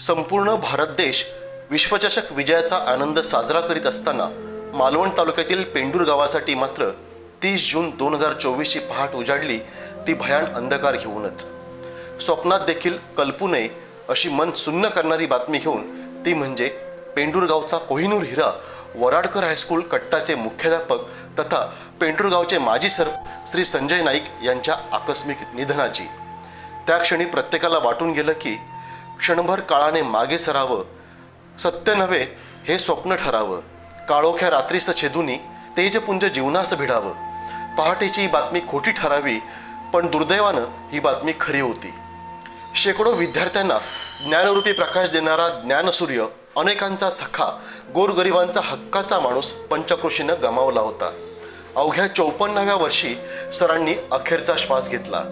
संपूर्ण भारत देश विश्वचषक विजयाचा आनंद साजरा करीत असताना मालवण तालुक्यातील पेंडूर गावासाठी मात्र तीस जून दोन हजार चोवीसची पहाट उजाडली ती भयान अंधकार घेऊनच. स्वप्नात देखील कल्पू नये अशी मन सुन्न करणारी बातमी घेऊन ती म्हणजे पेंडूर गावचा कोहिनूर हिरा वराडकर हायस्कूल कट्टाचे मुख्याध्यापक तथा पेंडूर गावचे माजी सर श्री संजय नाईक यांच्या आकस्मिक निधनाची. त्या क्षणी प्रत्येकाला वाटून गेलं की क्षणभर काळाने मागे सरावं. सत्य नव्हे हे स्वप्न ठरावं. काळोख्या रात्रीस छेदुनी तेजपुंज जीवनास भिडावं. पहाटेची ही बातमी खोटी ठरावी पण दुर्दैवानं ही बातमी खरी होती. शेकडो विद्यार्थ्यांना ज्ञानरूपी प्रकाश देणारा ज्ञानसूर्य अनेकांचा सखा गोरगरिबांचा हक्काचा माणूस पंचकृषीनं गमावला होता. अवघ्या चौपन्नाव्या वर्षी सरांनी अखेरचा श्वास घेतला.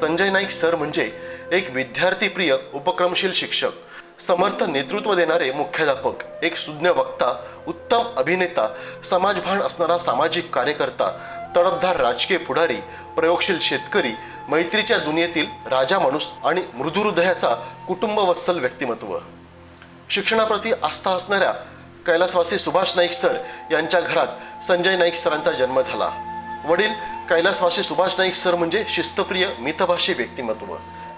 संजय नाईक सर म्हणजे एक विद्यार्थीप्रिय उपक्रमशील शिक्षक समर्थ नेतृत्व देणारे मुख्याध्यापक एक सुज्ञ वक्ता उत्तम अभिनेता समाजभान असणारा सामाजिक कार्यकर्ता तडपधार राजकीय पुढारी प्रयोगशील शेतकरी मैत्रीच्या दुनियेतील राजा माणूस आणि मृदुहृदयाचा कुटुंबवत्सल व्यक्तिमत्व. शिक्षणाप्रती आस्था असणाऱ्या कैलासवासी सुभाष नाईक सर यांच्या घरात संजय नाईक सरांचा जन्म झाला. वडील कैलासवासी सुभाष नाईक सर म्हणजे शिस्तप्रिय मितभाषी व्यक्तिमत्व.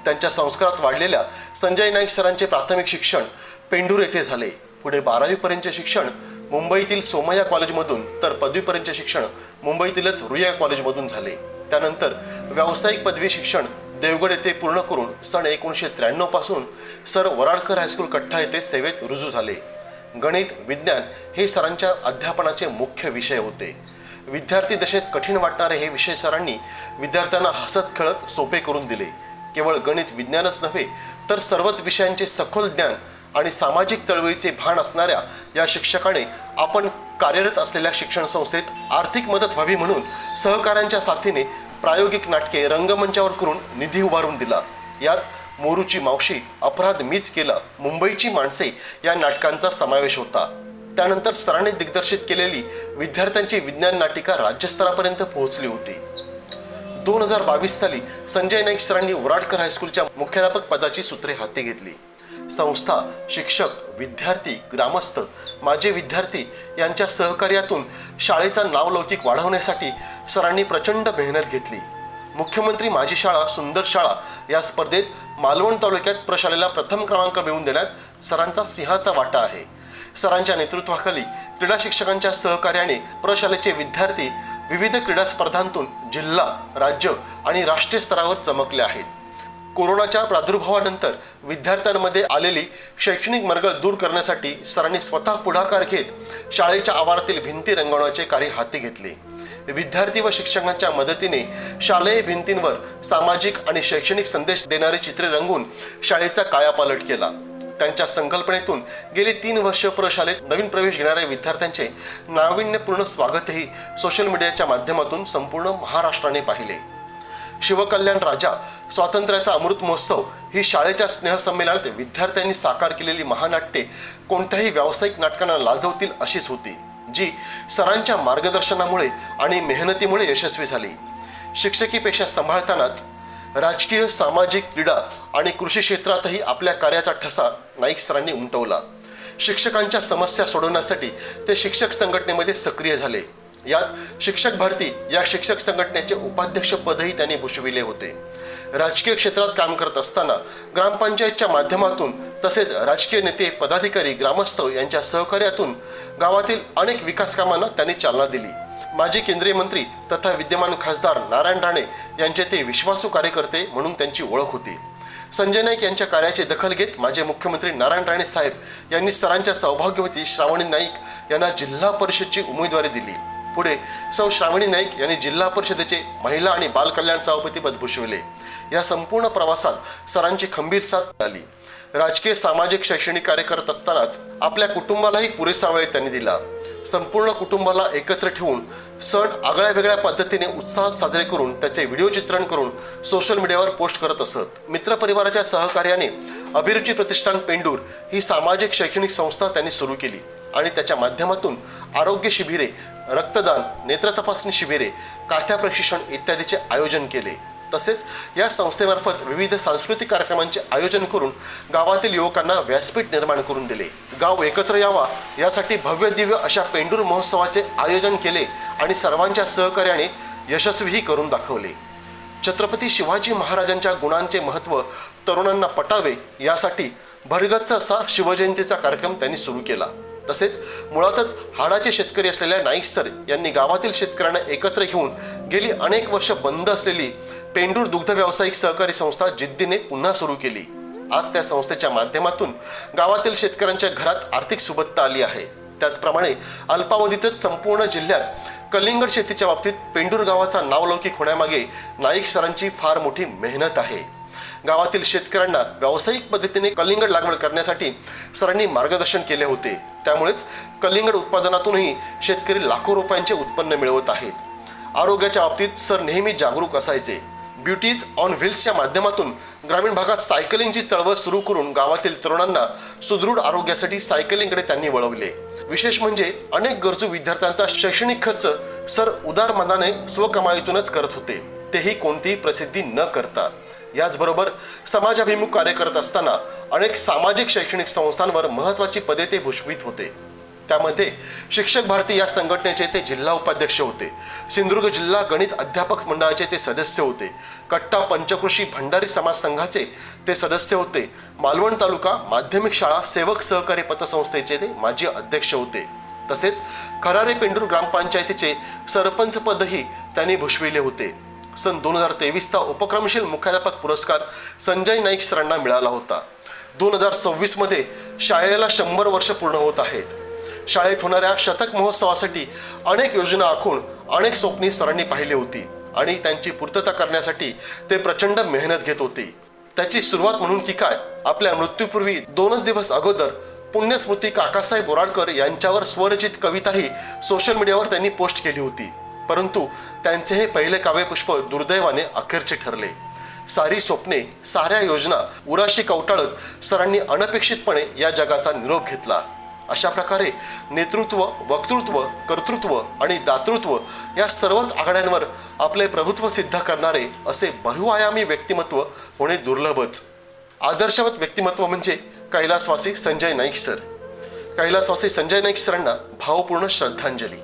त्यांच्या संस्कारात वाढलेल्या संजय नाईक सरांचे प्राथमिक शिक्षण पेंढूर येथे झाले. पुढे बारावीपर्यंतचे शिक्षण मुंबईतील सोमय्या कॉलेजमधून तर पदवीपर्यंतचे शिक्षण मुंबईतीलच रुया कॉलेजमधून झाले. त्यानंतर व्यावसायिक पदवी शिक्षण देवगड येथे पूर्ण करून सन एकोणीसशे त्र्याण्णवपासून सर वराडकर हायस्कूल कट्टा येथे सेवेत रुजू झाले. गणित विज्ञान हे सरांच्या अध्यापनाचे मुख्य विषय होते. विद्यार्थी दशेत कठीण वाटणारे हे विषय सरांनी विद्यार्थ्यांना हसत खेळत सोपे करून दिले. केवळ गणित विज्ञानच नव्हे तर सर्वच विषयांचे सखोल ज्ञान आणि सामाजिक चळवळीचे भान असणाऱ्या या शिक्षकाने आपण कार्यरत असलेल्या शिक्षण संस्थेत आर्थिक मदत व्हावी म्हणून सहकाऱ्यांच्या साथीने प्रायोगिक नाटके रंगमंचावर करून निधी उभारून दिला. यात मोरूची मावशी अपराध मीच केला मुंबईची माणसे या नाटकांचा समावेश होता. त्यानंतर सरांनी दिग्दर्शित केलेली विद्यार्थ्यांची विज्ञान नाटिका राज्यस्तरापर्यंत पोहोचली होती. दोन हजार बावीस साली संजय नाईक सरांनी वराडकर हायस्कूलच्या मुख्याध्यापक पदाची सूत्रे हाती घेतली. संस्था शिक्षक विद्यार्थी ग्रामस्थ माजी विद्यार्थी यांच्या सहकार्यातून शाळेचा नावलौकिक वाढवण्यासाठी सरांनी प्रचंड मेहनत घेतली. मुख्यमंत्री माझी शाळा सुंदर शाळा या स्पर्धेत मालवण तालुक्यात प्रशालेला प्रथम क्रमांक मिळवून देण्यात सरांचा सिंहाचा वाटा आहे. सरांच्या नेतृत्वाखाली क्रीडा शिक्षकांच्या सहकार्याने प्रशालेचे विद्यार्थी विविध क्रीडा स्पर्धांतून जिल्हा राज्य आणि राष्ट्रीय स्तरावर चमकले आहेत. कोरोनाच्या प्रादुर्भावानंतर विद्यार्थ्यांमध्ये आलेली शैक्षणिक मरगळ दूर करण्यासाठी सरांनी स्वतः पुढाकार घेत शाळेच्या आवारातील भिंती रंगवण्याचे कार्य हाती घेतले. विद्यार्थी व शिक्षकांच्या मदतीने शालेय भिंतींवर सामाजिक आणि शैक्षणिक संदेश देणारे चित्रे रंगून शाळेचा कायापालट केला. त्यांच्या संकल्पनेतून गेली तीन वर्ष प्रशालेत नवीन प्रवेश घेणाऱ्या विद्यार्थ्यांचे नाविन्यपूर्ण स्वागतही सोशल मीडियाच्या माध्यमातून संपूर्ण महाराष्ट्राने पाहिले. शिवकल्याण राजा स्वातंत्र्याचा अमृत महोत्सव ही शाळेच्या स्नेहसंमेलनात विद्यार्थ्यांनी साकार केलेली महानाट्ये कोणत्याही व्यावसायिक नाटकांना लाजवतील अशीच होती जी सरांच्या मार्गदर्शनामुळे आणि मेहनतीमुळे यशस्वी झाली. शिक्षकी पेशा सांभाळतानाच राजकीय सामाजिक क्रीडा आणि कृषी क्षेत्रातही आपल्या कार्याचा ठसा नाईक सरांनी उमटवला. शिक्षकांच्या समस्या सोडवण्यासाठी ते शिक्षक संघटनेमध्ये सक्रिय झाले. यात शिक्षक भारती या शिक्षक संघटनेचे उपाध्यक्षपदही त्यांनी भूषविले होते. राजकीय क्षेत्रात काम करत असताना ग्रामपंचायतच्या माध्यमातून तसेच राजकीय नेते पदाधिकारी ग्रामस्थ यांच्या सहकार्यातून गावातील अनेक विकास कामांना त्यांनी चालना दिली. माजी केंद्रीय मंत्री तथा विद्यमान खासदार नारायण राणे यांचे ते विश्वासू कार्यकर्ते म्हणून त्यांची ओळख होती. संजय नाईक यांच्या कार्याची दखल घेत माजी मुख्यमंत्री नारायण राणे साहेब यांनी सरांच्या सौभाग्यवती श्रावणी नाईक यांना जिल्हा परिषदची उमेदवारी दिली. पुढे सौ श्रावणी नाईक यांनी जिल्हा परिषदेचे महिला आणि बाल कल्याण सभापतीपद भूषविले. या संपूर्ण प्रवासात सरांची खंबीर साथ मिळाली. राजकीय सामाजिक शैक्षणिक कार्य करत असतानाच आपल्या कुटुंबालाही पुरेसा वेळ त्यांनी दिला. संपूर्ण कुटुंबाला एकत्र ठेवून सण आगळ्या वेगळ्या पद्धतीने उत्साहात साजरे करून त्याचे व्हिडिओ चित्रण करून सोशल मीडियावर पोस्ट करत असत. मित्रपरिवाराच्या सहकार्याने अभिरुची प्रतिष्ठान पेंडूर ही सामाजिक शैक्षणिक संस्था त्यांनी सुरू केली आणि त्याच्या माध्यमातून आरोग्य शिबिरे रक्तदान नेत्र तपासणी शिबिरे काथ्या प्रशिक्षण इत्यादीचे आयोजन केले. तसेच या संस्थेमार्फत विविध सांस्कृतिक कार्यक्रमांचे आयोजन करून गावातील युवकांना व्यासपीठ निर्माण करून दिले. गाव एकत्र यावा. यासाठी भव्य दिव्य अशा पेंडूर महोत्सवाचे आयोजन केले आणि सर्वांच्या सहकार्याने यशस्वीही करून दाखवले. छत्रपती शिवाजी महाराजांच्या गुणांचे महत्त्व तरुणांना पटावे यासाठी भरगच्च असा शिवजयंतीचा कार्यक्रम त्यांनी सुरू केला. तसेच मुळातच हाडाचे शेतकरी असलेल्या नाईक सर यांनी गावातील शेतकऱ्यांना एकत्र घेऊन गेली अनेक वर्ष बंद असलेली पेंडूर दुग्ध व्यावसायिक सहकारी संस्था जिद्दीने पुन्हा सुरू केली. आज त्या संस्थेच्या माध्यमातून गावातील शेतकऱ्यांच्या घरात आर्थिक सुबत्ता आली आहे. त्याचप्रमाणे अल्पावधीतच संपूर्ण जिल्ह्यात कलिंगड शेतीच्या बाबतीत पेंडूर गावाचा नावलौकिक होण्यामागे नाईक सरांची फार मोठी मेहनत आहे. गावातील शेतकऱ्यांना व्यावसायिक पद्धतीने कलिंगड लागवड करण्यासाठी सरांनी मार्गदर्शन केले होते. त्यामुळेच कलिंगड उत्पादनातूनही शेतकरी लाखो रुपयांचे उत्पन्न मिळवत आहेत. आरोग्याच्या बाबतीत सर नेहमी जागरूक असायचे. ब्युटीज ऑन व्हील्सच्या माध्यमातून ग्रामीण भागात सायकलिंगची चळवळ सुरू करून गावातील तरुणांना सुदृढ आरोग्यासाठी सायकलिंगकडे त्यांनी वळवले. विशेष म्हणजे अनेक गरजू विद्यार्थ्यांचा शैक्षणिक खर्च सर उदार मनाने स्वकमाईतूनच करत होते. तेही कोणतीही प्रसिद्धी न करता. याचबरोबर समाजाभिमुख कार्य करत असताना अनेक सामाजिक शैक्षणिक संस्थांवर महत्त्वाची पदे ते भूषवित होते. त्यामध्ये शिक्षक भारती या संघटनेचे ते जिल्हा उपाध्यक्ष होते. सिंधुदुर्ग जिल्हा गणित अध्यापक मंडळाचे ते सदस्य होते. कट्टा पंचकृषी भंडारी समाज संघाचे ते सदस्य होते. मालवण तालुका माध्यमिक शाळा सेवक सहकारी पतसंस्थेचे ते माजी अध्यक्ष होते. तसेच खरारे पेंडूर ग्रामपंचायतीचे सरपंच पदही त्यांनी भूषविले होते. सन दोन हजार तेवीसचा उपक्रमशील मुख्याध्यापक पुरस्कार संजय नाईक सरांना मिळाला होता. दोन हजार सव्वीसमध्ये शाळेला शंभर वर्ष पूर्ण होत आहेत. शाळेत होणाऱ्या शतक महोत्सवासाठी अनेक योजना आखून अनेक स्वप्नी सरांनी पाहिली होती आणि त्यांची पूर्तता करण्यासाठी ते प्रचंड मेहनत घेत होते. त्याची सुरुवात म्हणून की काय? आपल्या मृत्यूपूर्वी दोनच दिवस अगोदर पुण्यस्मृती काकासाहेब बोराडकर यांच्यावर स्वरचित कविताही सोशल मीडियावर त्यांनी पोस्ट केली होती. परंतु त्यांचे हे पहिले काव्यपुष्प दुर्दैवाने अखेरचे ठरले. सारी स्वप्ने साऱ्या योजना उराशी कवटाळत सरांनी अनपेक्षितपणे या जगाचा निरोप घेतला. अशा प्रकारे नेतृत्व वक्तृत्व कर्तृत्व आणि दातृत्व या सर्वच आघाड्यांवर आपले प्रभुत्व सिद्ध करणारे असे बहुआयामी व्यक्तिमत्व होणे दुर्लभच. आदर्शवत व्यक्तिमत्व म्हणजे कैलासवासी संजय नाईक सर. कैलासवासी संजय नाईक सरांना भावपूर्ण श्रद्धांजली.